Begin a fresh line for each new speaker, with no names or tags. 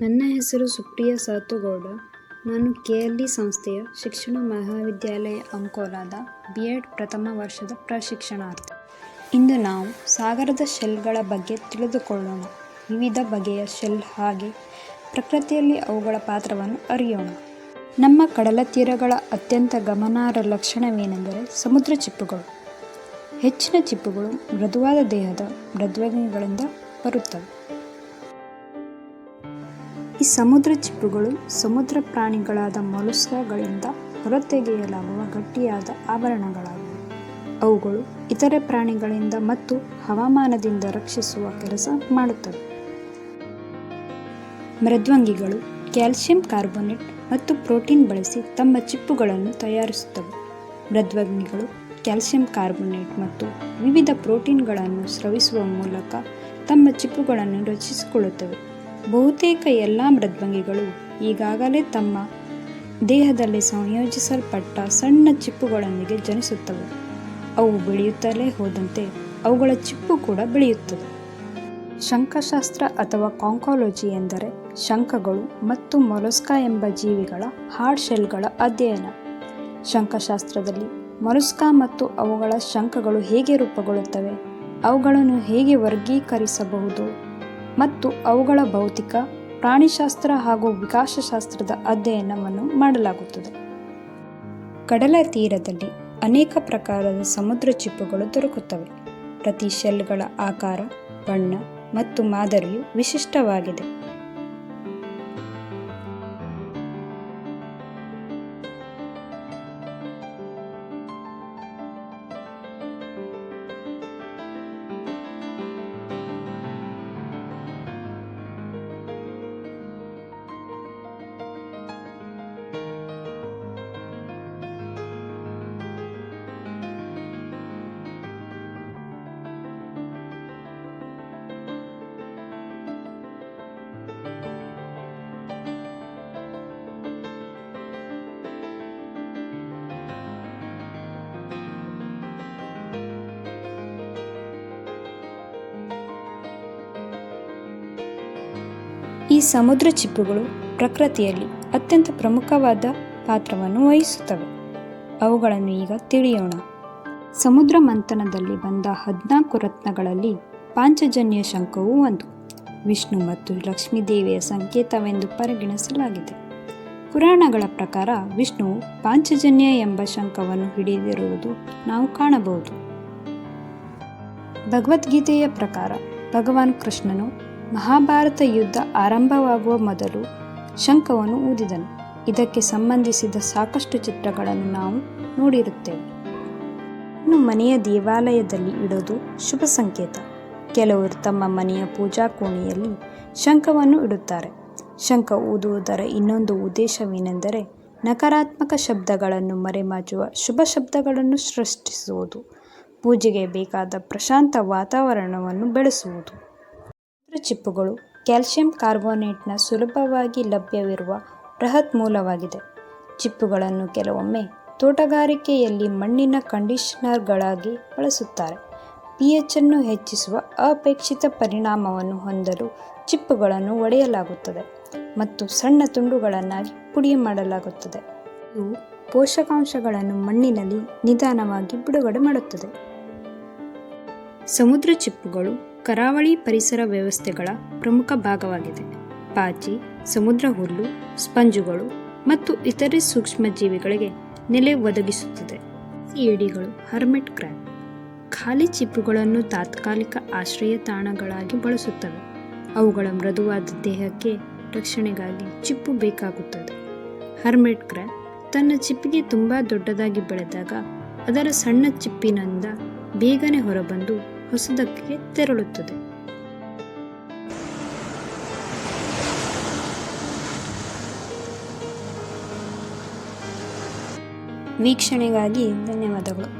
ನನ್ನ ಹೆಸರು ಸುಪ್ರಿಯ ಸಾತುಗೌಡ. ನಾನು ಕೆ ಎಲ್ ಇ ಸಂಸ್ಥೆಯ ಶಿಕ್ಷಣ ಮಹಾವಿದ್ಯಾಲಯ ಅಂಕೋಲಾದ ಬಿ ಎಡ್ ಪ್ರಥಮ ವರ್ಷದ ಪ್ರಶಿಕ್ಷಣಾರ್ಥಿ. ಇಂದು ನಾವು ಸಾಗರದ ಶೆಲ್ಗಳ ಬಗ್ಗೆ ತಿಳಿದುಕೊಳ್ಳೋಣ. ವಿವಿಧ ಬಗೆಯ ಶೆಲ್ ಹಾಗೆ ಪ್ರಕೃತಿಯಲ್ಲಿ ಅವುಗಳ ಪಾತ್ರವನ್ನು ಅರಿಯೋಣ. ನಮ್ಮ ಕಡಲ ತೀರಗಳ ಅತ್ಯಂತ ಗಮನಾರ್ಹ ಲಕ್ಷಣವೇನೆಂದರೆ ಸಮುದ್ರ ಚಿಪ್ಪುಗಳು. ಹೆಚ್ಚಿನ ಚಿಪ್ಪುಗಳು ಮೃದುವಾದ ದೇಹದ ಮೃದ್ವಂಗಿಗಳಿಂದ ಬರುತ್ತವೆ. ಈ ಸಮುದ್ರ ಚಿಪ್ಪುಗಳು ಸಮುದ್ರ ಪ್ರಾಣಿಗಳಾದ ಮೊಲುಸ್ಕಾಗಳಿಂದ ಹೊರತೆಗೆಯಲಾಗುವ ಗಟ್ಟಿಯಾದ ಆಭರಣಗಳಾಗಿವೆ. ಅವುಗಳು ಇತರೆ ಪ್ರಾಣಿಗಳಿಂದ ಮತ್ತು ಹವಾಮಾನದಿಂದ ರಕ್ಷಿಸುವ ಕೆಲಸ ಮಾಡುತ್ತವೆ. ಮೃದ್ವಂಗಿಗಳು ಕ್ಯಾಲ್ಸಿಯಂ ಕಾರ್ಬೋನೇಟ್ ಮತ್ತು ಪ್ರೋಟೀನ್ ಬಳಸಿ ತಮ್ಮ ಚಿಪ್ಪುಗಳನ್ನು ತಯಾರಿಸುತ್ತವೆ. ಮೃದ್ವಂಗಿಗಳು ಕ್ಯಾಲ್ಸಿಯಂ ಕಾರ್ಬೋನೇಟ್ ಮತ್ತು ವಿವಿಧ ಪ್ರೋಟೀನ್ಗಳನ್ನು ಸ್ರವಿಸುವ ಮೂಲಕ ತಮ್ಮ ಚಿಪ್ಪುಗಳನ್ನು ರಚಿಸಿಕೊಳ್ಳುತ್ತವೆ ಬಹುತೇಕ ಎಲ್ಲ ಮೃದ್ವಂಗಿಗಳು ಈಗಾಗಲೇ ತಮ್ಮ ದೇಹದಲ್ಲಿ ಸಂಯೋಜಿಸಲ್ಪಟ್ಟ ಸಣ್ಣ ಚಿಪ್ಪುಗಳೊಂದಿಗೆ ಜನಿಸುತ್ತವೆ. ಅವು ಬೆಳೆಯುತ್ತಲೇ ಹೋದಂತೆ ಅವುಗಳ ಚಿಪ್ಪು ಕೂಡ ಬೆಳೆಯುತ್ತದೆ. ಶಂಖಶಾಸ್ತ್ರ ಅಥವಾ ಕಾಂಕಾಲಜಿ ಎಂದರೆ ಶಂಖಗಳು ಮತ್ತು ಮೊಲಸ್ಕಾ ಎಂಬ ಜೀವಿಗಳ ಹಾರ್ಡ್ ಶೆಲ್ಗಳ ಅಧ್ಯಯನ. ಶಂಖಶಾಸ್ತ್ರದಲ್ಲಿ ಮೊಲಸ್ಕಾ ಮತ್ತು ಅವುಗಳ ಶಂಖಗಳು ಹೇಗೆ ರೂಪುಗೊಳ್ಳುತ್ತವೆ, ಅವುಗಳನ್ನು ಹೇಗೆ ವರ್ಗೀಕರಿಸಬಹುದು? ಮತ್ತು ಅವುಗಳ ಭೌತಿಕ, ಪ್ರಾಣಿಶಾಸ್ತ್ರ ಹಾಗೂ ವಿಕಾಸಶಾಸ್ತ್ರದ ಅಧ್ಯಯನವನ್ನು ಮಾಡಲಾಗುತ್ತದೆ. ಕಡಲ ತೀರದಲ್ಲಿ ಅನೇಕ ಪ್ರಕಾರದ ಸಮುದ್ರ ಚಿಪ್ಪುಗಳು ದೊರಕುತ್ತವೆ. ಪ್ರತಿ ಶೆಲ್ಗಳ ಆಕಾರ, ಬಣ್ಣ ಮತ್ತು ಮಾದರಿಯು ವಿಶಿಷ್ಟವಾಗಿದೆ. ಈ ಸಮುದ್ರ ಚಿಪ್ಪುಗಳು ಪ್ರಕೃತಿಯಲ್ಲಿ ಅತ್ಯಂತ ಪ್ರಮುಖವಾದ ಪಾತ್ರವನ್ನು ವಹಿಸುತ್ತವೆ. ಅವುಗಳನ್ನು ಈಗ ತಿಳಿಯೋಣ. ಸಮುದ್ರ ಮಂಥನದಲ್ಲಿ ಬಂದ ಹದಿನಾಲ್ಕು ರತ್ನಗಳಲ್ಲಿ ಪಾಂಚಜನ್ಯ ಶಂಖವು ಒಂದು. ವಿಷ್ಣು ಮತ್ತು ಲಕ್ಷ್ಮೀದೇವಿಯ ಸಂಕೇತವೆಂದು ಪರಿಗಣಿಸಲಾಗಿದೆ. ಪುರಾಣಗಳ ಪ್ರಕಾರ ವಿಷ್ಣುವು ಪಾಂಚಜನ್ಯ ಎಂಬ ಶಂಖವನ್ನು ಹಿಡಿದಿರುವುದು ನಾವು ಕಾಣಬಹುದು. ಭಗವದ್ಗೀತೆಯ ಪ್ರಕಾರ ಭಗವಾನ್ ಕೃಷ್ಣನು ಮಹಾಭಾರತ ಯುದ್ಧ ಆರಂಭವಾಗುವ ಮೊದಲು ಶಂಖವನ್ನು ಊದಿದನು. ಇದಕ್ಕೆ ಸಂಬಂಧಿಸಿದ ಸಾಕಷ್ಟು ಚಿತ್ರಗಳನ್ನು ನಾವು ನೋಡಿರುತ್ತೇವೆ. ಇನ್ನು ಮನೆಯ ದೇವಾಲಯದಲ್ಲಿ ಇಡೋದು ಶುಭ ಸಂಕೇತ. ಕೆಲವರು ತಮ್ಮ ಮನೆಯ ಪೂಜಾ ಕೋಣೆಯಲ್ಲಿ ಶಂಖವನ್ನು ಇಡುತ್ತಾರೆ. ಶಂಖ ಊದುವುದರ ಇನ್ನೊಂದು ಉದ್ದೇಶವೇನೆಂದರೆ ನಕಾರಾತ್ಮಕ ಶಬ್ದಗಳನ್ನು ಮರೆಮಾಚುವ ಶುಭ ಶಬ್ದಗಳನ್ನು ಸೃಷ್ಟಿಸುವುದು. ಪೂಜೆಗೆ ಬೇಕಾದ ಪ್ರಶಾಂತ ವಾತಾವರಣವನ್ನು ಬೆಳೆಸುವುದು. ಚಿಪ್ಪುಗಳು ಕ್ಯಾಲ್ಸಿಯಂ ಕಾರ್ಬೋನೇಟ್ನ ಸುಲಭವಾಗಿ ಲಭ್ಯವಿರುವ ಬೃಹತ್ ಮೂಲವಾಗಿದೆ. ಚಿಪ್ಪುಗಳನ್ನು ಕೆಲವೊಮ್ಮೆ ತೋಟಗಾರಿಕೆಯಲ್ಲಿ ಮಣ್ಣಿನ ಕಂಡೀಷನರ್ಗಳಾಗಿ ಬಳಸುತ್ತಾರೆ. ಪಿಎಚ್ ಅನ್ನು ಹೆಚ್ಚಿಸುವ ಅಪೇಕ್ಷಿತ ಪರಿಣಾಮವನ್ನು ಹೊಂದಲು ಚಿಪ್ಪುಗಳನ್ನು ಒಡೆಯಲಾಗುತ್ತದೆ ಮತ್ತು ಸಣ್ಣ ತುಂಡುಗಳನ್ನಾಗಿ ಪುಡಿ ಮಾಡಲಾಗುತ್ತದೆ. ಇವು ಪೋಷಕಾಂಶಗಳನ್ನು ಮಣ್ಣಿನಲ್ಲಿ ನಿಧಾನವಾಗಿ ಬಿಡುಗಡೆ ಮಾಡುತ್ತದೆ. ಸಮುದ್ರ ಚಿಪ್ಪುಗಳು ಕರಾವಳಿ ಪರಿಸರ ವ್ಯವಸ್ಥೆಗಳ ಪ್ರಮುಖ ಭಾಗವಾಗಿದೆ. ಪಾಚಿ, ಸಮುದ್ರ ಹುಲ್ಲು, ಸ್ಪಂಜುಗಳು ಮತ್ತು ಇತರೆ ಸೂಕ್ಷ್ಮಜೀವಿಗಳಿಗೆ ನೆಲೆ ಒದಗಿಸುತ್ತದೆ. ಏಡಿಗಳು ಹರ್ಮೆಟ್ ಕ್ರ್ಯಾಬ್ ಖಾಲಿ ಚಿಪ್ಪುಗಳನ್ನು ತಾತ್ಕಾಲಿಕ ಆಶ್ರಯ ತಾಣಗಳಾಗಿ ಬಳಸುತ್ತವೆ. ಅವುಗಳ ಮೃದುವಾದ ದೇಹಕ್ಕೆ ರಕ್ಷಣೆಗಾಗಿ ಚಿಪ್ಪು ಬೇಕಾಗುತ್ತದೆ. ಹರ್ಮೆಟ್ ಕ್ರ್ಯಾಬ್ ತನ್ನ ಚಿಪ್ಪಿಗೆ ತುಂಬ ದೊಡ್ಡದಾಗಿ ಬೆಳೆದಾಗ ಅದರ ಸಣ್ಣ ಚಿಪ್ಪಿನಿಂದ ಬೇಗನೆ ಹೊರಬಂದು ಹೊಸದಕ್ಕೆ ತೆರಳುತ್ತದೆ. ವೀಕ್ಷಣೆಗಾಗಿ ಧನ್ಯವಾದಗಳು.